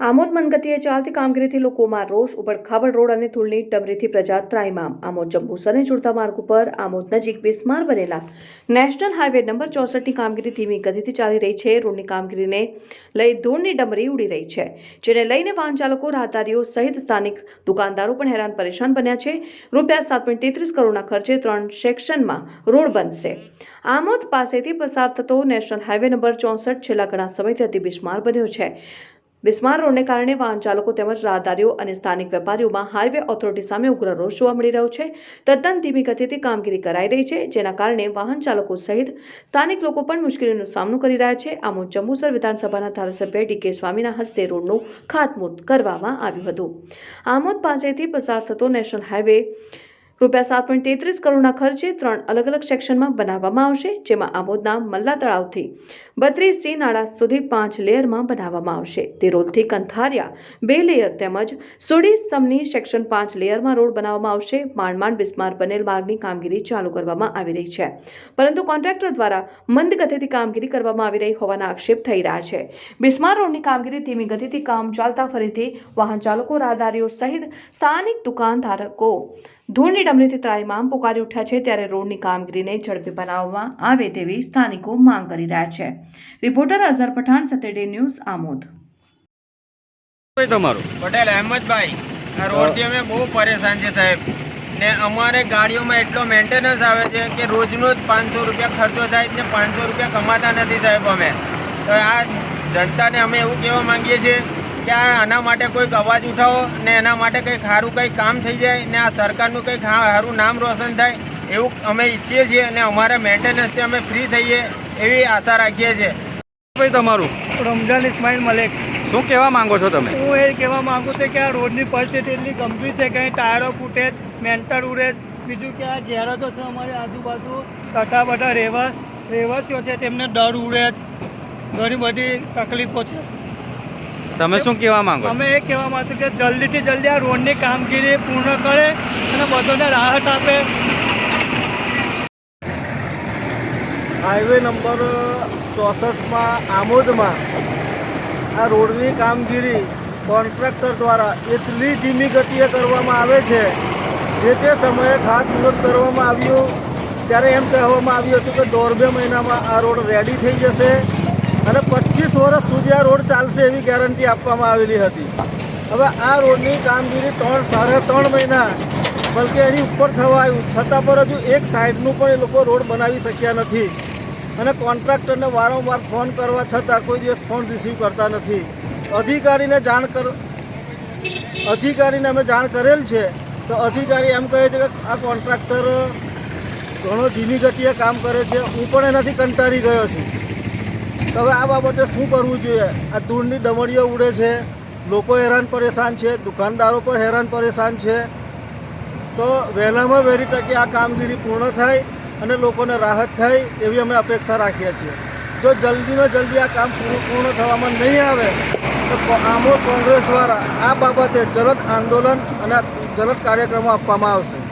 આમોદ મનગતિએ ચાલતી કામગીરીથી લોકોમાં રોષ, ઉબડખાબડ રોડ અને ધૂળની ડમરીથી પ્રજા ત્રાઇમામ. આમોદ જંબુસરને જોડતા માર્ગ ઉપર, આમોદ નજીક બિસ્માર બનેલા નેશનલ હાઈવે નંબર ચોસઠની કામગીરી ધીમી ગતિથી ચાલી રહી છે. રોડની કામગીરીને લઈ ધૂળની ડમરી ઉડી રહી છે, જેને લઈને વાહન ચાલકો, રાહદારીઓ સહિત સ્થાનિક દુકાનદારો પણ હેરાન પરેશાન બન્યા છે. રૂપિયા સાત પોઈન્ટ તેત્રીસ કરોડના ખર્ચે ત્રણ સેક્શનમાં રોડ બનશે. આમોદ પાસેથી પસાર થતો નેશનલ હાઈવે નંબર ચોસઠ છેલ્લા ઘણા સમયથી અતિ બિસ્માર બન્યો છે. બિસ્માર રોડને કારણે વાહન ચાલકો તેમજ રાહદારીઓ અને સ્થાનિક વેપારીઓમાં હાઈવે ઓથોરિટી સામે ઉગ્ર રોષ જોવા મળી રહ્યો છે. તદ્દન ધીમી ગતિથી કામગીરી કરાઈ રહી છે, જેના કારણે વાહન ચાલકો સહિત સ્થાનિક લોકો પણ મુશ્કેલીનો સામનો કરી રહ્યા છે. આમોદ જંબુસર વિધાનસભાના ધારાસભ્ય ડીકે સ્વામીના હસ્તે રોડનું ખાતમુહૂર્ત કરવામાં આવ્યું હતું. આમોદ પાસેથી પસાર થતો નેશનલ હાઈવે રૂપિયા સાત પોઈન્ટ તેત્રીસ કરોડના ખર્ચે ત્રણ અલગ અલગ સેક્શનમાં બનાવવામાં આવશે, જેમાં આમોદના મલ્લા તળાવથી બત્રીસ સી નાળા સુધી પાંચ લેયરમાં બનાવવામાં આવશે. તે રોલથી કંથારિયા, બે લેયર તેમજ સુડી સમની સેક્શન પાંચ લેયરમાં રોડ બનાવવામાં આવશે. માંડ માંડ બિસ્માર, બનેલ માર્ગની કામગીરી ચાલુ કરવામાં આવી રહી છે. પરંતુ કોન્ટ્રાક્ટર દ્વારા મંદ ગતિથી કામગીરી કરવામાં આવી રહી હોવાના આક્ષેપ થઈ રહ્યા છે. બિસ્માર રોડની કામગીરી ધીમી ગતિથી કામ ચાલતા ફરીથી વાહન ચાલકો રાહદારીઓ સહિત સ્થાનિક દુકાનધારકો ધૂળની ડમરીથી ત્રાહિમામ પુકારી ઉઠ્યા છે ત્યારે રોડની કામગીરીને ઝડપી બનાવવામાં આવે તેવી સ્થાનિકો માંગ કરી રહ્યા છે. રિપોર્ટર અઝર પઠાણ સત્યડે ન્યૂઝ આમોદ. તમારું? પટેલ અહેમદભાઈ આ રોડથી અમે બહુ પરેશાન છે સાહેબ. ને અમારે ગાડીઓમાં એટલો મેન્ટેનન્સ આવે છે કે રોજનો જ પાંચસો રૂપિયા ખર્ચો થાય ને પાંચસો રૂપિયા કમાતા નથી સાહેબ અમે. તો આ જનતાને અમે એવું કહેવા માંગીએ છીએ કે આ આના માટે કોઈક અવાજ ઉઠાવો ને એના માટે કંઈક સારું કંઈક કામ થઈ જાય ને આ સરકારનું કંઈક હા- સારું નામ રોશન થાય એવું અમે ઈચ્છીએ છીએ અને અમારા મેન્ટેનન્સથી અમે ફ્રી થઈએ એવી આશા રાખીએ છીએ. ભાઈ તમારું? રમઝાન ઇસ્માઇલ મલેક. શું કહેવા માંગો છો તમે? હું એ કહેવા માંગુ છું કે આ રોડની પરિસ્થિતિ એટલી ગંભીર છે કે અહીં ટાયરો ફૂટે મેન્ટર ઉડે બીજું કે આ ગેરેજો છે અમારી આજુબાજુ તથા બધા રહેવા રહેવાસીઓ છે તેમને ડર ઉડે જ. ઘણી બધી તકલીફો છે. તમે શું કહેવા માંગો અમે એ કહેવા માંગુ કે જલ્દીથી જલ્દી આ રોડની કામગીરી પૂર્ણ કરે અને બધાને રાહત આપે. હાઈવે નંબર ચોસઠમાં આમોદમાં આ રોડની કામગીરી કોન્ટ્રાક્ટર દ્વારા એટલી ધીમી ગતિએ કરવામાં આવે છે. જે તે સમયે ખાતમુહૂર્ત કરવામાં આવ્યું ત્યારે એમ કહેવામાં આવ્યું હતું કે દોઢ બે મહિનામાં આ રોડ રેડી થઈ જશે. ચાલશે એવી ગેરંટી આપવામાં આવેલી હતી. હવે આ રોડની કામગીરી ત્રણ, સાડા ત્રણ મહિના, બલકે એની ઉપર થવા આવ્યું. છતાં પર હજુ એક સાઈડનું પણ એ લોકો રોડ બનાવી શક્યા નથી. અને કોન્ટ્રાક્ટરને વારંવાર ફોન કરવા છતાં કોઈ દિવસ ફોન રિસીવ કરતા નથી. અધિકારીને જાણ કર, અધિકારીને અમે જાણ કરેલ છે, તો અધિકારી એમ કહે છે કે આ કોન્ટ્રાક્ટર ઘણો ધીમી ગતિએ કામ કરે છે. હું પણ એનાથી કંટાળી ગયો છું. હવે આ બાબતે શું કરવું જોઈએ? આ ધૂળની ડમરીઓ ઉડે છે. લોકો હેરાન પરેશાન છે. દુકાનદારો પણ હેરાન પરેશાન છે. તો વહેલામાં વહેલી તકે આ કામગીરી પૂર્ણ થાય અને લોકોને રાહત થાય એવી અમે અપેક્ષા રાખીએ છીએ. જો જલ્દીમાં જલ્દી આ કામ પૂરું પૂર્ણ થવામાં નહીં આવે, તો આમો કોંગ્રેસ દ્વારા આ બાબતે જલદ આંદોલન અને જલદ કાર્યક્રમો આપવામાં આવશે.